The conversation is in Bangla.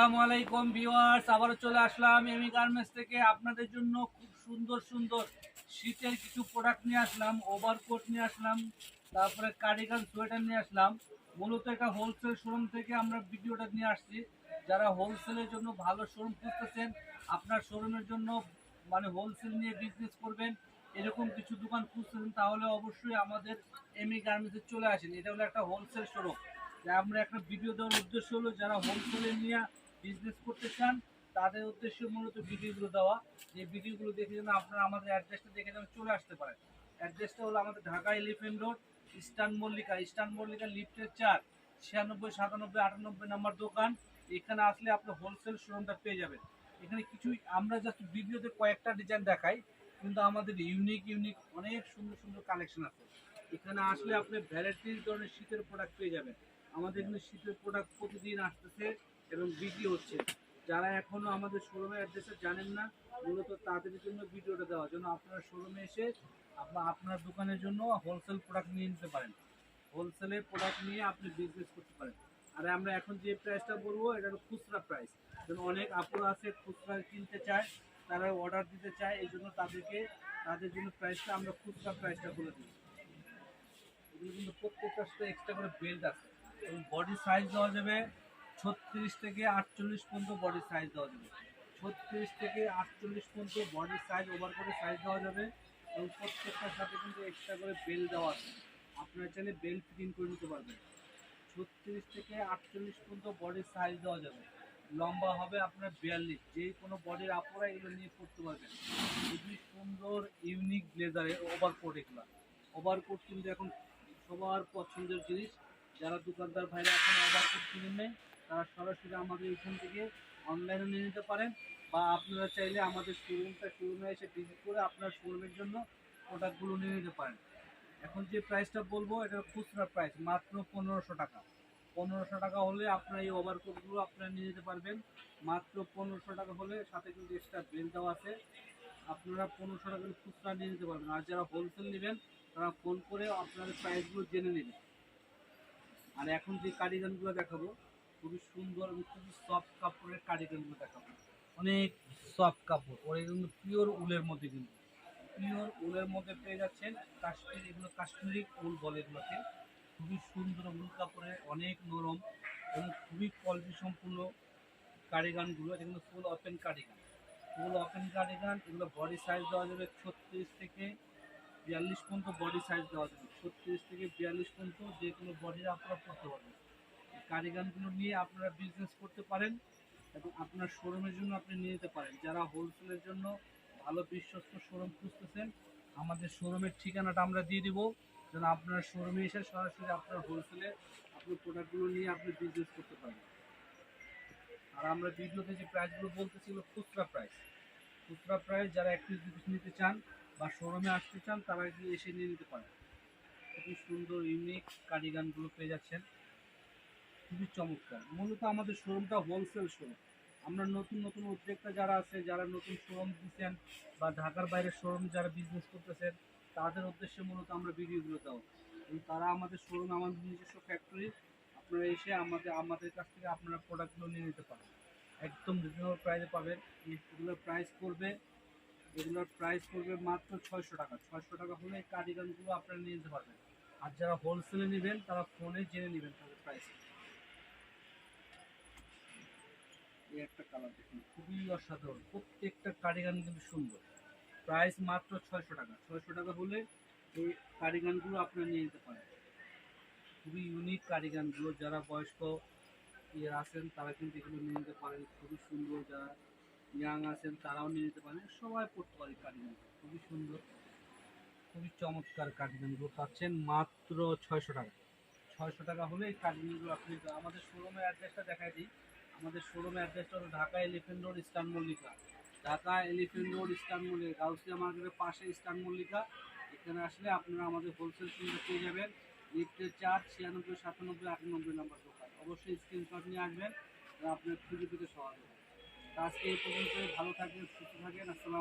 আসসালামু আলাইকুম ভিউয়ার্স, আবারও চলে আসলাম এমি গার্মেন্টস থেকে। আপনাদের জন্য খুব সুন্দর সুন্দর শীতের কিছু প্রোডাক্ট নিয়ে আসলাম ওভারকোট নিয়ে আসলাম, তারপরে কার্ডিগান সোয়েটার নিয়ে আসলাম। মূলত এটা হোলসেল শোরুম থেকে আমরা ভিডিওটা নিয়ে আসছি। যারা হোলসেলের জন্য ভালো শোরুম খুঁজতেছেন, আপনার শোরুমের জন্য মানে হোলসেল নিয়ে বিজনেস করবেন, এরকম কিছু দোকান খুঁজতেছেন, তাহলে অবশ্যই আমাদের এমি গার্মেন্টসে চলে আসেন। এটা হলো একটা হোলসেল শোরুম আমরা একটা ভিডিও দেওয়ার উদ্দেশ্য হলো, যারা হোলসেলে নিয়ে বিজনেস করতে চান, তাদের উদ্দেশ্যে মূলত ভিডিওগুলো দেওয়া। যে ভিডিওগুলো দেখে যেন আপনারা আমাদের অ্যাড্রেসটা দেখে যেন চলে আসতে পারেন। অ্যাড্রেসটা হলো আমাদের Dhaka elephant road eastern Mallika. Eastern Mallika লিফটের চার, ছিয়ানব্বই, সাতানব্বই, আটানব্বই নাম্বার দোকান। এখানে আসলে আপনি হোলসেল শোরুমটা পেয়ে যাবেন। এখানে কিছুই আমরা জাস্ট ভিডিওতে কয়েকটা ডিজাইন দেখাই, কিন্তু আমাদের ইউনিক ইউনিক অনেক সুন্দর সুন্দর কালেকশন আছে। এখানে আসলে আপনি ভ্যারাইটিস ধরনের শীতের প্রোডাক্ট পেয়ে যাবেন। আমাদের এখানে শীতের প্রোডাক্ট প্রতিদিন আসতেছে এবং বিক্রি হচ্ছে। যারা এখনও আমাদের শোরুমের অ্যাড্রেসে জানেন না, মূলত তাদের জন্য ভিডিওটা দেওয়া জন্য আপনারা শোরুমে এসে আপনার আপনার দোকানের জন্য হোলসেল প্রোডাক্ট নিয়ে নিতে পারেন। হোলসেলের প্রোডাক্ট নিয়ে আপনি বিজনেস করতে পারেন। আর আমরা এখন যে প্রাইসটা বলব, এটা খুচরা প্রাইস যেন অনেক আপুর আছে খুচরা কিনতে চায়, তারা অর্ডার দিতে চায়, এই জন্য তাদেরকে, তাদের জন্য প্রাইসটা আমরা খুচরা প্রাইসটা বলে দিই। এগুলো কিন্তু প্রত্যেকটা এক্সট্রা করে বেল্ট আছে। এবং বডি সাইজ দেওয়া যাবে ছত্রিশ থেকে আটচল্লিশ পর্যন্ত বডি সাইজ দেওয়া যাবে। ছত্রিশ থেকে আটচল্লিশ পর্যন্ত বডি সাইজ ওভার করে সাইজ দেওয়া যাবে এবং প্রত্যেকটার সাথে কিন্তু এক্সট্রা করে বেল্ট দেওয়া আছে। আপনারা চাইলে বেল্ট ফিটিং করে নিতে পারবেন। ছত্রিশ থেকে আটচল্লিশ পর্যন্ত বডির সাইজ দেওয়া যাবে। লম্বা হবে আপনার বিয়াল্লিশ। যে কোনো বডির আপনারা এগুলো নিয়ে করতে পারবেন। খুবই সুন্দর ইউনিক ব্লেজারের ওভারকোট এগুলো। ওভারকোট কিন্তু এখন সবার পছন্দের জিনিস। যারা দোকানদার ভাইরা এখন ওভারকোট কিনে নেয় তারা সরাসরি আমাদের এখান থেকে অনলাইনে নিয়ে নিতে পারেন বা আপনারা চাইলে আমাদের শোরুমটা শোরুমে এসে ভিজিট করে আপনার শোরুমের জন্য প্রোডাক্টগুলো নিয়ে নিতে পারেন। এখন যে প্রাইসটা বলব, এটা খুচরা প্রাইস মাত্র পনেরোশো টাকা। পনেরোশো টাকা হলে আপনার এই ওভারকোটগুলো আপনারা নিয়ে যেতে পারবেন। মাত্র পনেরোশো টাকা হলে সাথে কিন্তু এক্সট্রা বেল দেওয়া আছে। আপনারা পনেরোশো টাকা খুচরা নিয়ে নিতে পারবেন। আর যারা হোলসেল নেবেন, তারা ফোন করে আপনাদের প্রাইসগুলো জেনে নেবেন আর এখন যে কার্ডিগানগুলো দেখাবো খুবই সুন্দর এবং খুবই সফট কাপড়ের কার্ডিগানগুলো দেখাবো। অনেক সফট কাপড়। ওরা কিন্তু পিওর উলের মধ্যে কিন্তু। পিওর উলের মধ্যে পেয়ে যাচ্ছেন কাশ্মীর, এগুলো কাশ্মীরি উল বলে এগুলোকে। খুবই সুন্দর উল কাপড়ে অনেক নরম এবং খুবই কোয়ালিটি সম্পূর্ণ কারিগানগুলো কিন্তু full open cardigan full open cardigan এগুলো বডি সাইজ দেওয়া যাবে ছত্রিশ থেকে বিয়াল্লিশ পর্যন্ত বডি সাইজ দেওয়া যাবে। ছত্রিশ থেকে বিয়াল্লিশ পর্যন্ত যে কোনো বডির আপনারা করতে পারবেন। এই কার্ডিগানগুলো নিয়ে আপনারা বিজনেস করতে পারেন এবং আপনার শোরুমের জন্য আপনি নিয়ে যেতে পারেন। যারা হোলসেলের জন্য ভালো বিশ্বস্ত শোরুম খুঁজতেছেন, আমাদের শোরুমের ঠিকানাটা আমরা দিয়ে দিব। যেন আপনার শোরুমে এসে সরাসরি আপনার হোলসেলে আপনার প্রোডাক্টগুলো নিয়ে আপনি বিজনেস করতে পারেন আর আমরা ভিডিওতে যে প্রাইসগুলো বলতেছিল খুচরা প্রাইস খুচরা প্রাইস যারা এক পিস দু নিতে চান বা শোরুমে আসতে চান, তারা এসে নিয়ে নিতে পারেন। খুবই সুন্দর ইউনিক কার্ডিগানগুলো পেয়ে যাচ্ছেন। খুবই চমৎকার। মূলত আমাদের শোরুমটা হোলসেল শোরুম আমরা নতুন নতুন উদ্যোক্তা যারা আছে, যারা নতুন শোরুম দিচ্ছেন বা ঢাকার বাইরে শোরুম যারা বিজনেস করতেছেন, তাদের উদ্দেশ্যে মূলত আমরা ভিডিওগুলো দাও তারা আমাদের শোরুম আমাদের নিজস্ব ফ্যাক্টরি আপনারা এসে আমাদের আমাদের কাছ থেকে আপনারা প্রোডাক্টগুলো নিয়ে নিতে পারেন। একদম রিজনেবল প্রাইসে পাবেন। এগুলোর প্রাইস করবে এগুলোর প্রাইস করবে মাত্র ছয়শো টাকা। ছয়শো টাকা হলে কার্ডিগানগুলো আপনারা নিয়ে নিতে পারবেন। আর যারা হোলসেলে নেবেন, তারা ফোনে জেনে নেবেন তাদের প্রাইস এই একটা কালার দেখুন, খুবই অসাধারণ। প্রত্যেকটা কার্ডিগান কিন্তু সুন্দর। প্রাইস মাত্র ছয়শো টাকা। ছয়শো টাকা হলে এই কার্ডিগানগুলো আপনারা নিয়ে নিতে পারেন। খুবই ইউনিক কার্ডিগানগুলো যারা বয়স্ক ইয়ে আছেন, তারা কিন্তু এগুলো নিয়ে নিতে পারেন। খুবই সুন্দর। যারা ইয়াং আছেন, তারাও নিয়ে নিতে পারেন। সবাই পড়তে পারে কার্ডিগান খুবই সুন্দর। খুবই চমৎকার কার্ডিগানগুলো পাচ্ছেন মাত্র ছয়শো টাকা। ছয়শো টাকা হলে এই কার্ডিগানগুলো আপনি আমাদের শোরুমের অ্যাড্রেসটা দেখাই দিই। আমাদের শোরুম অ্যাড্রেসটা হলো Dhaka elephant road eastern Mallika Dhaka elephant road eastern Mallika Gausia মার্কেটের পাশে ইস্টার্ন মল্লিকা এখানে আসলে আপনারা আমাদের হোলসেল সুবিধা পেয়ে যাবেন। লিফটের চার ছিয়ানব্বই, সাতানব্বই, আটানব্বই নম্বর দোকান। অবশ্যই স্ক্রিনশট নিয়ে আসবেন আপনার খুঁজে পেতে হবে। আজকে এই পর্যন্ত ভালো থাকবেন, সুস্থ থাকেন আসসালাম